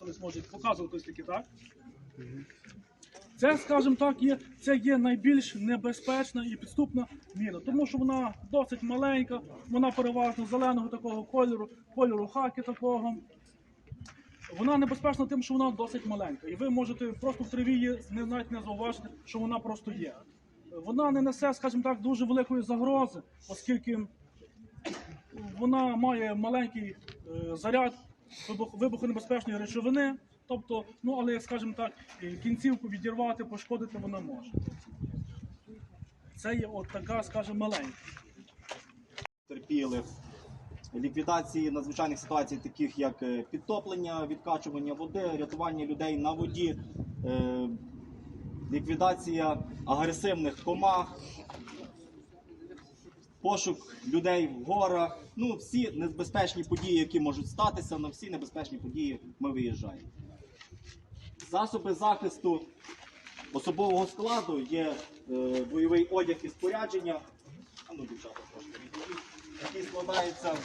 бачили, можуть показувати такі, так? Це, скажімо так, є, це є найбільш небезпечна і підступна міна, тому що вона досить маленька, вона переважно зеленого такого кольору, кольору хаки такого. Вона небезпечна тим, що вона досить маленька. І ви можете просто в траві її навіть не зауважити, що вона просто є. Вона не несе, скажімо так, дуже великої загрози, оскільки вона має маленький е, заряд вибухонебезпечної речовини. Тобто, ну але, як скажімо так, е, кінцівку відірвати, пошкодити вона може. Це є от така, скажімо, маленька. терпілих, ліквідації надзвичайних ситуацій, таких як е, підтоплення, відкачування води, рятування людей на воді, е, ліквідація агресивних комах, пошук людей в горах. Ну, всі небезпечні події, які можуть статися, на всі небезпечні події ми виїжджаємо. Засоби захисту особового складу є е, бойовий одяг і спорядження. А ну, дівчата, трошки. Який складається